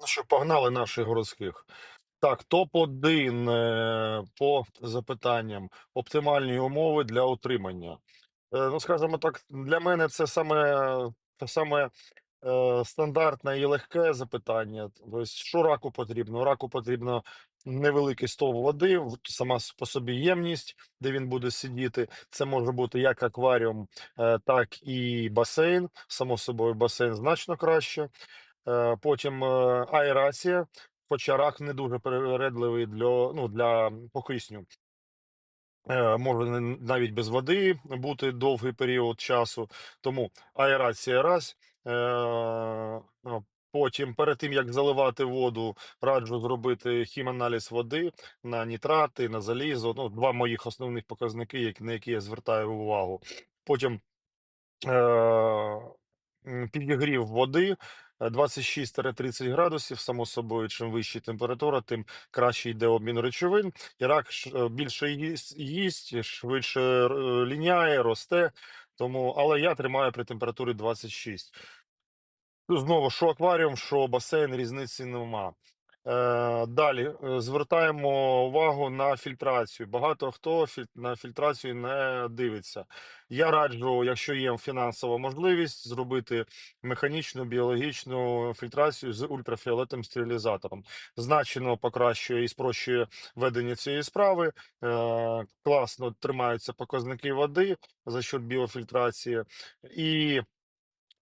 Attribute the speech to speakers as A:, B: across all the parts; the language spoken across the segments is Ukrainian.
A: Ну що, погнали наших городських. Так, топ-1 е, по запитанням. Оптимальні умови для утримання. Е, Ну, скажімо так, для мене це саме, саме е, стандартне і легке запитання. Тобто, що раку потрібно? Раку потрібно невеликий стов води, сама по собі ємність, де він буде сидіти. Це може бути як акваріум, так і басейн. Само собою, басейн значно краще. Е, Потім е, аерація, хоча рак не дуже перередливий для, ну, для по кисню. Е, Може навіть без води бути довгий період часу. Тому аерація раз. Потім, перед тим як заливати воду, раджу зробити хіманаліз води на нітрати, на залізо. Ну, два моїх основних показники, на які я звертаю увагу. Потім підігрів води 26-30 градусів. Само собою, чим вища температура, тим краще йде обмін речовин. І рак е, більше їсть, швидше е, ліняє, росте. Тому, але я тримаю при температурі 26. Ну, Знову, що акваріум, що басейн, різниці нема. Е, далі е, звертаємо увагу на фільтрацію. Багато хто на фільтрацію не дивиться. Я раджу, якщо є фінансова можливість, зробити механічну біологічну фільтрацію з ультрафіолетовим стерилізатором. Значно покращує і спрощує ведення цієї справи. Е, класно тримаються показники води за счет біофільтрації. І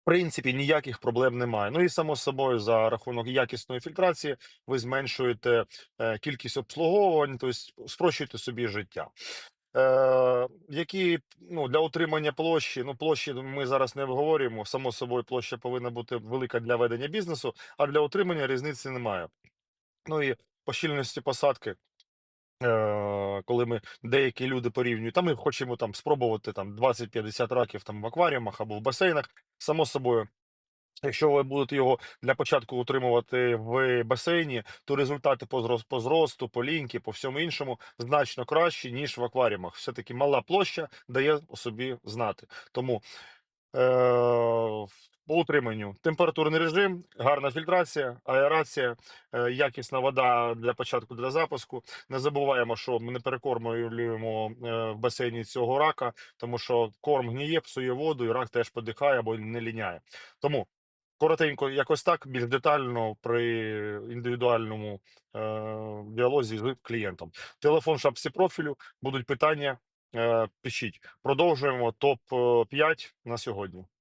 A: принципі, ніяких проблем немає. Ну і само собою, за рахунок якісної фільтрації, ви зменшуєте е, кількість обслуговувань, тобто спрощуєте собі життя. Е, які ну, для утримання площі, ну площі ми зараз не обговорюємо. Само собою, площа повинна бути велика для ведення бізнесу, а для утримання різниці немає. Ну і по щільності посадки. Е, коли ми деякі люди порівнюють, та ми хочемо там спробувати там 20-50 раків там в акваріумах або в басейнах. Само собою, Якщо ви будете його для початку утримувати в басейні, то результати по зрос- по зросту, по ліньки, по всьому іншому значно кращі, ніж в акваріумах. Все-таки мала площа дає собі знати. Тому е- по утриманню температурний режим, гарна фільтрація, аерація, е, якісна вода для початку для запуску. Не забуваємо, що ми не перекормлюємо е, в басейні цього рака, тому що корм гніє, псує воду, і рак теж подихає або не ліняє. Тому Коротенько, якось так, більш детально при індивідуальному е, діалозі з клієнтом. Телефон шапці профілю, будуть питання, е, пишіть. Продовжуємо топ 5 на сьогодні.